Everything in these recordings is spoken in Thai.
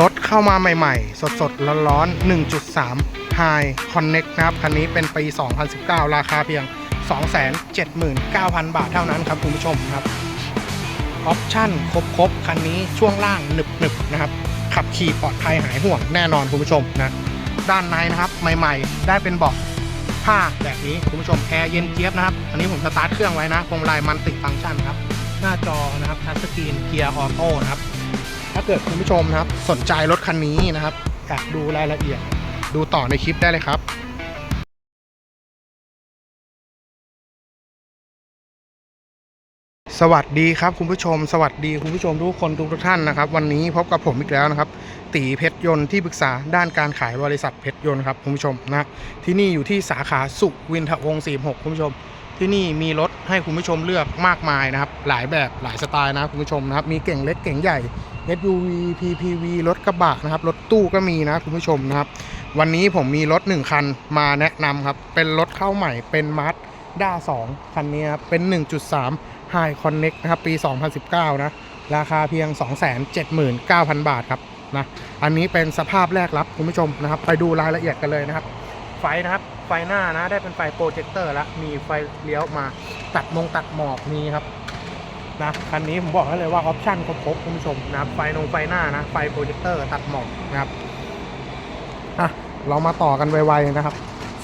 รถเข้ามาใหม่ๆ สดๆ ร้อนๆ 1.3 High Connect นะครับ คันนี้เป็นปี 2019 ราคาเพียง 279,000 บาทเท่านั้นครับคุณผู้ชมครับ ออปชั่นครบๆ คันนี้ช่วงล่างหนึบๆ นะครับ ขับขี่ปลอดภัยหายห่วงแน่นอนคุณผู้ชมนะ ด้านในนะครับใหม่ๆ ได้เป็นเบาะผ้าแบบนี้คุณผู้ชมแอร์เย็นเจี๊ยบนะครับ อันนี้ผมสตาร์ทเครื่องไว้นะพวงมาลัยมันติฟังก์ชันครับ หน้าจอนะครับทัชสกรีนเกียร์ออโต้นะครับ ถ้าเกิดคุณผู้ชมนะครับสนใจรถคันนี้นะครับอยากดูรายละเอียดดูต่อในคลิปได้เลยครับสวัสดีครับคุณผู้ชม สวัสดีคุณผู้ชมทุกคนทุกท่านนะครับ วันนี้พบกับผมอีกแล้วนะครับ ตีเพชรยนต์ที่ปรึกษาด้านการขายบริษัทเพชรยนต์ครับคุณผู้ชมนะที่นี่อยู่ที่สาขาสุขวินทวงศ์46คุณผู้ชม ที่นี่มีรถให้คุณผู้ชมเลือกมากมายนะครับ หลายแบบหลายสไตล์นะคุณผู้ชมนะครับมีเก่งเล็กเก่งใหญ่ SUV PPV รถกระบะนะครับ รถตู้ก็มีนะคุณผู้ชมนะครับ วันนี้ผมมีรถ 1 คันมาแนะนำครับ เป็นรถเข้าใหม่เป็นมาร์ด้า2คันนี้ครับ เป็น 1.3 High Connect นะครับ ปี 2019 นะ ราคาเพียง 279,000 บาทครับนะ อันนี้เป็นสภาพแรกรับคุณผู้ชมนะครับ ไปดูรายละเอียดกันเลยนะครับ ไฟนะครับ ไฟหน้านะ ได้เป็นไฟโปรเจคเตอร์แล้ว มีไฟเลี้ยวมา ตัดมงตัดหมอกมีครับ นะคันนี้ผมบอกให้เลยว่าออปชั่นครบคุณผู้ชมนะครับไฟนงไฟหน้านะ ไฟโปรเจคเตอร์ตัดหมอกนะครับอะเรามาต่อกันไวๆนะครับ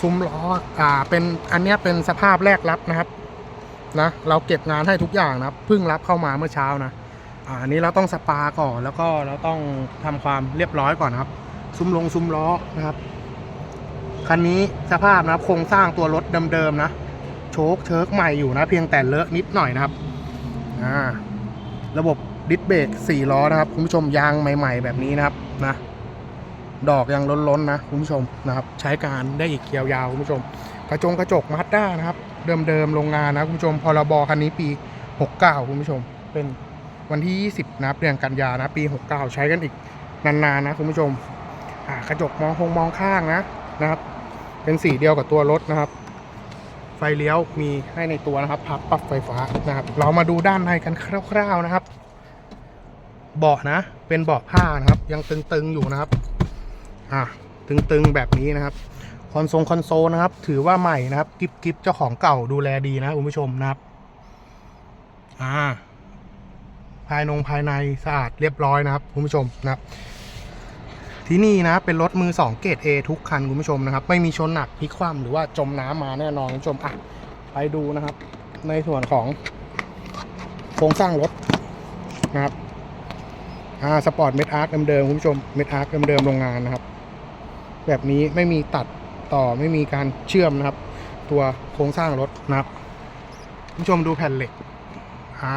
ซุ้มล้ออ่าเป็นอันนี้เป็นสภาพแรกรับนะครับนะเราเก็บงานให้ทุกอย่างนะครับเพิ่งรับเข้ามาเมื่อเช้านะอ่าอันนี้เราต้องสปาก่อนแล้วก็เราต้องทำความเรียบร้อยก่อนนะครับ ซุ้มลงซุ้มล้อนะครับคันนี้สภาพนะครับโครงสร้างตัวรถเดิมๆนะโชคเชิร์กใหม่อยู่นะ เพียงแต่เลอะนิดหน่อยนะครับ อ่าระบบดิสเบรก4ล้อนะครับคุณผู้ชมยางใหม่ ๆ แบบนี้นะครับนะดอกยังล้นๆนะคุณผู้ชมนะครับ ใช้การได้อีกยาวๆคุณผู้ชม กระจงกระจกมาสด้านะครับ เดิมๆโรงงานนะคุณผู้ชมพรบคันนี้ปี 69 คุณผู้ชม เป็นวันที่ 20นะเดือนกันยานะปี 69 ใช้กันอีกนานๆนะคุณผู้ชมกระจกมองคงมองข้างนะนะครับ เป็นสีเดียวกับตัวรถนะครับ ไฟเลี้ยวมีให้ในตัวนะครับพับปรับไฟฟ้านะครับ เรามาดูด้านในกันคร่าวๆนะครับ เบาะนะ เป็นเบาะผ้านะครับ ยังตึงๆอยู่นะครับ อะตึงๆแบบนี้นะครับคอนโซลคอนโซลนะครับ ถือว่าใหม่นะครับกิฟกิฟเจ้าของเก่าดูแลดีนะคุณผู้ชมนะครับ อ่า ภายนงภายในสะอาดเรียบร้อยนะครับคุณผู้ชมนะครับ ที่นี่นะเป็นรถมือ 2 เกรด A ทุกคันคุณผู้ชมนะครับ ไม่มีชนหนักพลิกคว่ำหรือว่าจมน้ำมาแน่นอนคุณผู้ชมอะไปดูนะครับ ในส่วนของโครงสร้างรถนะครับอ่าสปอร์ตเมทอาร์คเดิมๆคุณผู้ชมเมทอาร์คเดิมๆโรงงานนะครับ แบบนี้ไม่มีตัดต่อไม่มีการเชื่อมนะครับ ตัวโครงสร้างรถนะครับคุณผู้ชมดูแผ่นเหล็กอ่า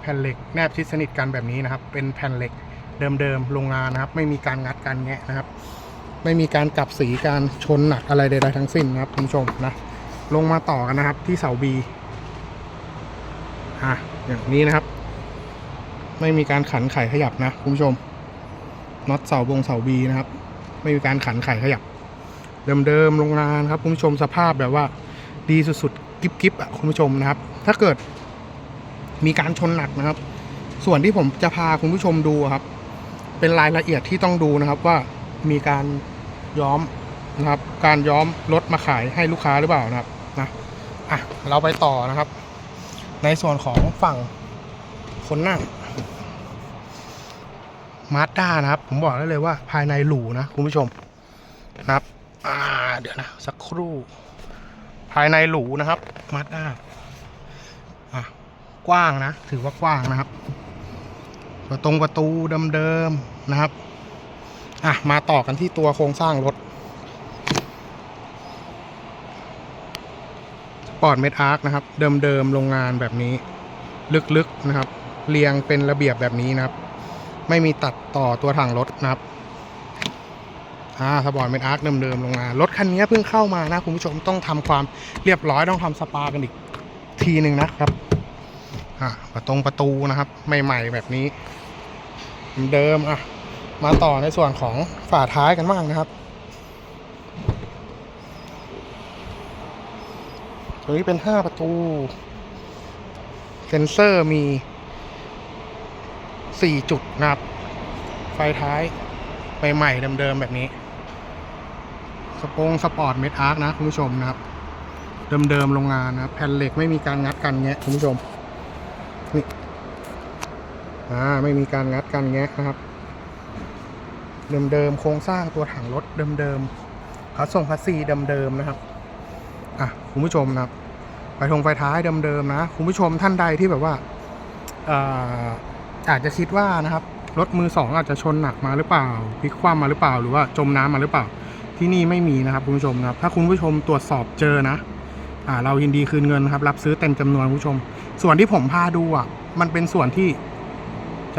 แผ่นเหล็กแนบชิดสนิทกันแบบนี้นะครับ เป็นแผ่นเหล็ก เดิมๆโรงงานนะครับ ไม่มีการงัดการแงะนะครับ ไม่มีการกลับสีการชนหนักอะไรใดๆทั้งสิ้นนะครับคุณผู้ชมนะลงมาต่อกันนะครับที่เสาบีอ่าอย่างนี้นะครับ ไม่มีการขันไขขยับนะคุณผู้ชมน็อตเสาบงเสาบีนะครับ ไม่มีการขันไขขยับ เดิมๆโรงงานครับคุณผู้ชมสภาพแบบว่าดีสุดๆกิ๊บๆอะคุณผู้ชมนะครับ ถ้าเกิดมีการชนหนักนะครับ ส่วนที่ผมจะพาคุณผู้ชมดูครับ เป็นรายละเอียดที่ต้องดูนะครับว่ามีการย้อมนะครับ การย้อมรถมาขายให้ลูกค้าหรือเปล่านะครับนะอะเราไปต่อนะครับ ในส่วนของฝั่งคนนั่งมาสด้านะครับ ผมบอกได้เลยว่าภายในหรูนะคุณผู้ชมนะครับ อ่าเดี๋ยวนะสักครู่ ภายในหรูนะครับมาสด้าอะกว้างนะ ถือว่ากว้างนะครับ ประตรงประตูเดิมๆนะครับ อะ มาต่อกันที่ตัวโครงสร้างรถปอร์ตเมทอาร์คนะครับ เดิมๆโรงงานแบบนี้ ลึกๆนะครับ เรียงเป็นระเบียบแบบนี้นะครับ ไม่มีตัดต่อตัวถังรถนะครับอ่าสปอร์ตเมทอาร์คเดิมๆโรงงานรถคันนี้เพิ่งเข้ามานะคุณผู้ชมต้องทำความเรียบร้อยต้องทำสปากันอีกทีหนึ่งนะครับ อ่าประตงประตูนะครับ ใหม่ๆแบบนี้ เดิมอะ มาต่อในส่วนของฝาท้ายกันบ้างนะครับตัวนี้เป็น5ประตู เซนเซอร์มี4จุดนะครับ ไฟท้ายใหม่ๆเดิมๆแบบนี้ สปงสปอร์ตเมดอาร์คนะคุณผู้ชมนะครับ เดิมๆโรงงานนะครับ แผ่นเหล็กไม่มีการงัดกันแงะคุณผู้ชมนี่ อ่าไม่มีการงัดกันแงะนะครับเดิมๆโครงสร้างตัวถังรถเดิมๆคัสส่งคัสซีเดิมๆนะครับอะคุณผู้ชมนะครับไฟทงไฟท้ายเดิมๆนะคุณผู้ชมท่านใดที่แบบว่าอ่อาจจะคิดว่านะครับรถมือสองอาจจะชนหนักมาหรือเปล่าพลิกคว่ำมาหรือเปล่า หรือว่าจมน้ำมาหรือเปล่า ที่นี่ไม่มีนะครับคุณผู้ชมนะครับถ้าคุณผู้ชมตรวจสอบเจอนะอ่าเรายินดีคืนเงินนะครับ รับซื้อเต็มจำนวนคุณผู้ชม ส่วนที่ผมพาดูอะมันเป็นส่วนที่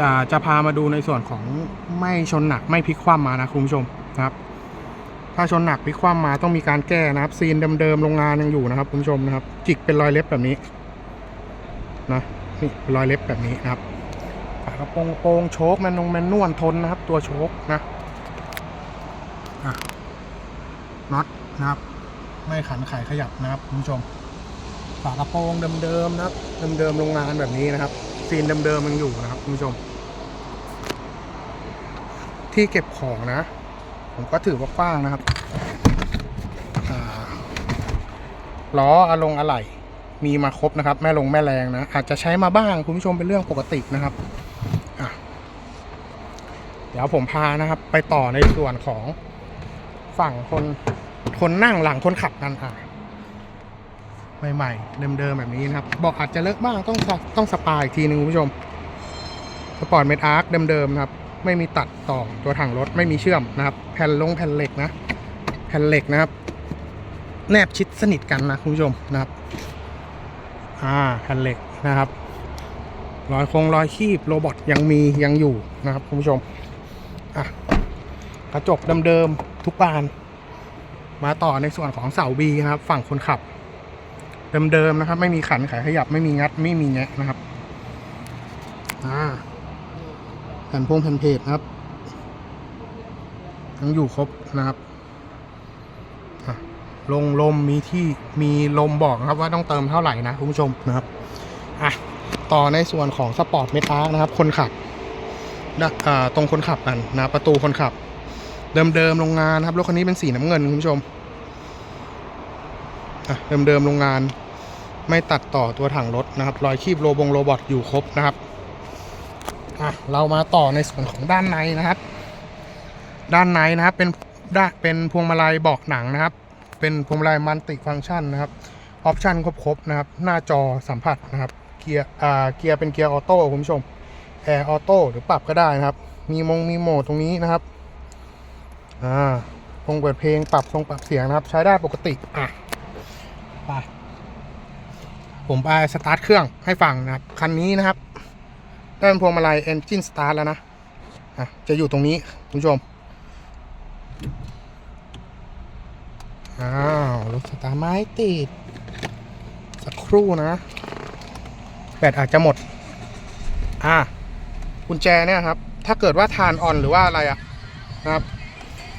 จะจะพามาดูในส่วนของไม่ชนหนักไม่พลิกคว่ำมานะคุณผู้ชมนะครับ ถ้าชนหนักพลิกคว่ำมาต้องมีการแก้นะครับ ซีนเดิมๆโรงงานยังอยู่นะครับคุณผู้ชมนะครับ จิกเป็นรอยเล็บแบบนี้นะนี่เป็นรอยเล็บแบบนี้นะครับฝากระโปรงโปรงโชคแมนนงแมนนวลทนนะครับ ตัวโชคนะอะน็อตนะครับ ไม่ขันไขขยับนะครับคุณผู้ชมฝากระโปรงเดิมๆนะครับเดิมๆโรงงานแบบนี้นะครับซีนเดิมๆยังอยู่นะครับคุณผู้ชม ที่เก็บของนะ ผมก็ถือว่ากว้างนะครับล้ออะลงอะไหล่มีมาครบนะครับ แม่ลงแม่แรงนะ อาจจะใช้มาบ้างคุณผู้ชมเป็นเรื่องปกตินะครับเดี๋ยวผมพานะครับ ไปต่อในส่วนของฝั่งคนคนนั่งหลังคนขับกันอะใหม่ๆเดิมๆแบบนี้นะครับ บอกอาจจะเลิกบ้างต้องต้องสปาอีกทีนึงคุณผู้ชมสปอร์ตเมดอาร์คเดิมๆนะครับ ไม่มีตัดต่อตัวถังรถไม่มีเชื่อมนะครับ แผ่นลงแผ่นเหล็กนะ แผ่นเหล็กนะครับ แนบชิดสนิทกันนะคุณผู้ชมนะครับ อ่าแผ่นเหล็กนะครับรอยคงรอยคีบโรบอทยังมียังอยู่นะครับคุณผู้ชมอะกระจกเดิมๆทุกบาน มาต่อในส่วนของเสาบีนะครับ ฝั่งคนขับ เดิมๆนะครับ ไม่มีขันไขขยับไม่มีงัดไม่มีแงะนะครับ อ่า แผ่นพวงแผ่นเพจนะครับยังอยู่ครบนะครับลงลมมีที่มีลมบอกนะครับว่าต้องเติมเท่าไหร่นะคุณผู้ชมนะครับอะต่อในส่วนของสปอร์ตเมทานะครับ คนขับนะอ่าตรงคนขับกันนะประตูคนขับ เดิมๆโรงงานนะครับรถคันนี้เป็นสีน้ำเงินคุณผู้ชมอะเดิมๆโรงงานไม่ตัดต่อตัวถังรถนะครับ รอยคีบโรบงโรบอทอยู่ครบนะครับ อะเรามาต่อในส่วนของด้านในนะครับ ด้านในนะครับเป็นด้านเป็นพวงมาลัยเบาะหนังนะครับ เป็นพวงมาลัยมัลติฟังก์ชันนะครับออปชันครบๆนะครับ หน้าจอสัมผัสนะครับเกียร์อ่าเกียร์เป็นเกียร์ออโต้คุณผู้ชมแอร์ออโต้หรือปรับก็ได้นะครับ มีมงมีโหมดตรงนี้นะครับอ่าพงเปิดเพลงปรับทรงปรับเสียงนะครับ ใช้ได้ปกติอะไปผมไปสตาร์ทเครื่องให้ฟังนะครับคันนี้นะครับ ด้านพวงมาลัย Engine Start แล้วนะะจะอยู่ตรงนี้คุณผู้ชม อ้าวรถสตาร์ทไม่ติด สักครู่นะ แบตอาจจะหมด อะกุญแจเนี่ยครับ ถ้าเกิดว่าทานออนหรือว่าอะไรอะนะครับ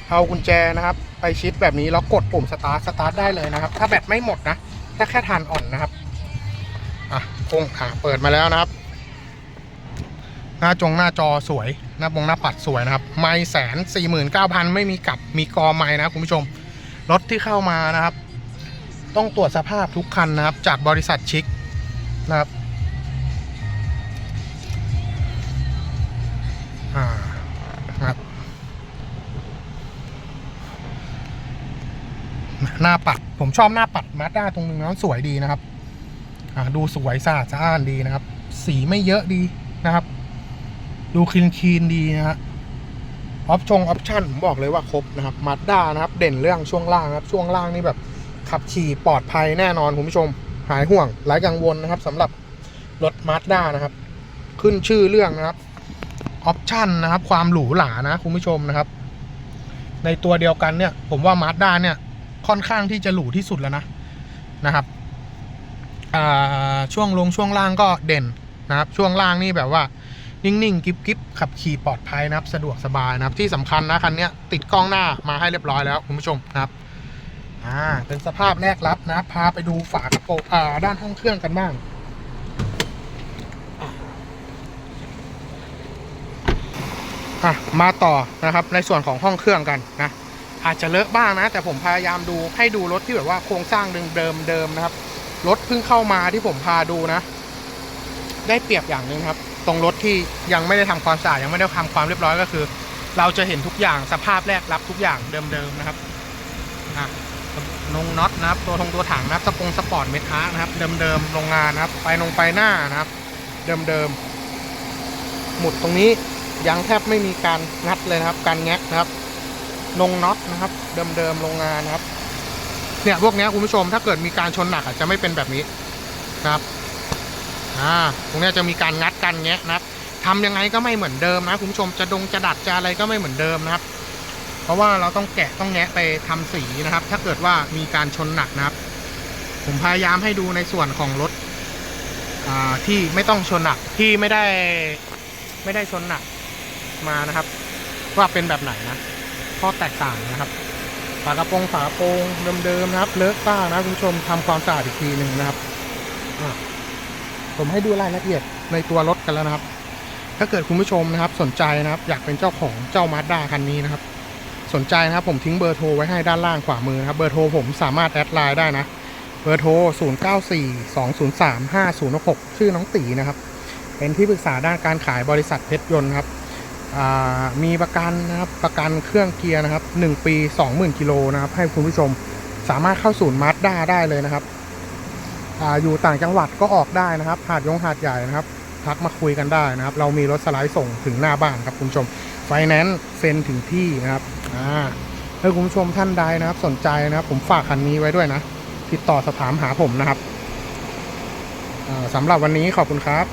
เอากุญแจนะครับ ไปชิดแบบนี้แล้วกดปุ่มสตาร์ทสตาร์ทได้เลยนะครับ ถ้าแบตไม่หมดนะ ถ้าแค่ทานออนนะครับ อะคงอะเปิดมาแล้วนะครับ หน้าจงหน้าจอสวย หน้าปงหน้าปัดสวยนะครับ ไม่แสนสี่หมื่นเก้าพันไม่มีกลับมีกอไม่นะคุณผู้ชม รถที่เข้ามานะครับ ต้องตรวจสภาพทุกคันนะครับ จากบริษัทชิคนะครับอ่านะครับหน้าปัด ผมชอบหน้าปัดมาด้าตรงนึงนะสวยดีนะครับ อ่าดูสวยสะอาดสะอ้านดีนะครับ สีไม่เยอะดีนะครับ ดูคลีนคลีนดีนะฮะออปชงออปชั่นผมบอกเลยว่าครบนะครับมาด้านะครับ เด่นเรื่องช่วงล่างนะครับ ช่วงล่างนี่แบบ ขับขี่ปลอดภัยแน่นอนคุณผู้ชม หายห่วงไร้กังวลนะครับสำหรับรถมาด้านะครับ ขึ้นชื่อเรื่องนะครับออปชั่นนะครับ ความหรูหรานะคุณผู้ชมนะครับ ในตัวเดียวกันเนี่ย ผมว่ามาด้าเนี่ย ค่อนข้างที่จะหรูที่สุดแล้วนะนะครับช่วงลงช่วงล่างก็เด่นนะครับ ช่วงล่างนี่แบบว่า นิ่งๆ กิ๊บๆขับขี่ปลอดภัยนะครับ สะดวกสบายนะครับ ที่สำคัญนะคันนี้ติดกล้องหน้ามาให้เรียบร้อยแล้วคุณผู้ชมนะครับอ่าเป็นสภาพแรกรับนะพาไปดูฝากระโปรงอ่าด้านห้องเครื่องกันบ้างอะมาต่อนะครับในส่วนของห้องเครื่องกันนะอาจจะเลอะบ้างนะ แต่ผมพยายามดูให้ดูรถที่แบบว่าโครงสร้างดิมเดิมเดิมนะครับรถเพิ่งเข้ามาที่ผมพาดูนะ ได้เปรียบอย่างหนึ่งครับ ตรงรถที่ยังไม่ได้ทำความสะอาดยังไม่ได้ทำความเรียบร้อยก็คือ เราจะเห็นทุกอย่างสภาพแรกรับทุกอย่างเดิมๆนะครับอะนงน็อตนะครับ ตัวทงตัวถังนะครับสปงสปอร์ตเมทานะครับ เดิมๆโรงงานนะครับ ไปลงไปหน้านะครับ เดิมๆหมุดตรงนี้ยังแทบไม่มีการงัดเลยนะครับ การแงะนะครับนงน็อตนะครับ เดิมๆโรงงานนะครับ เนี่ยพวกเนี้ยคุณผู้ชมถ้าเกิดมีการชนหนักอาจจะไม่เป็นแบบนี้นะครับ อ่าตรงนี้จะมีการงัดกันแงะนะครับทำยังไงก็ไม่เหมือนเดิมนะคุณผู้ชมจะดงจะดัดจะอะไรก็ไม่เหมือนเดิมนะครับ เพราะว่าเราต้องแกะต้องแงะไปทำสีนะครับ ถ้าเกิดว่ามีการชนหนักนะครับ ผมพยายามให้ดูในส่วนของรถที่ไม่ต้องชนหนักที่ไม่ได้ไม่ได้ชนหนักมานะครับ ว่าเป็นแบบไหนนะข้อแตกต่างนะครับฝากระโปรงฝากระโปรงเดิมๆนะครับเลอะบ้างนะคุณผู้ชมทำความสะอาดอีกทีหนึ่งนะครับ ผมให้ดูรายละเอียดในตัวรถกันแล้วนะครับ ถ้าเกิดคุณผู้ชมนะครับสนใจนะครับอยากเป็นเจ้าของเจ้ามาสด้าคันนี้นะครับ สนใจนะครับผมทิ้งเบอร์โทรไว้ให้ด้านล่างขวามือนะครับเบอร์โทรผมสามารถแอดไลน์ได้นะ เบอร์โทร 0 9 4 2 0 3 5 0 6ชื่อน้องตีนะครับ เป็นที่ปรึกษาด้านการขายบริษัทเพชรยนต์ครับมีประกันนะครับประกันเครื่องเกียร์นะครับ 1 ปี 20,000กิโลนะครับให้คุณผู้ชมสามารถเข้าศูนย์มาสด้าได้เลยนะครับ อยู่ต่างจังหวัดก็ออกได้นะครับ หาดยงหาดใหญ่นะครับ ทักมาคุยกันได้นะครับ เรามีรถสไลด์ส่งถึงหน้าบ้านครับคุณผู้ชม ไฟแนนซ์เซ็นถึงที่นะครับ อ่าถ้าคุณผู้ชมท่านใดนะครับ สนใจนะครับ ผมฝากคันนี้ไว้ด้วยนะ ติดต่อสอบถามหาผมนะครับสำหรับวันนี้ขอบคุณครับ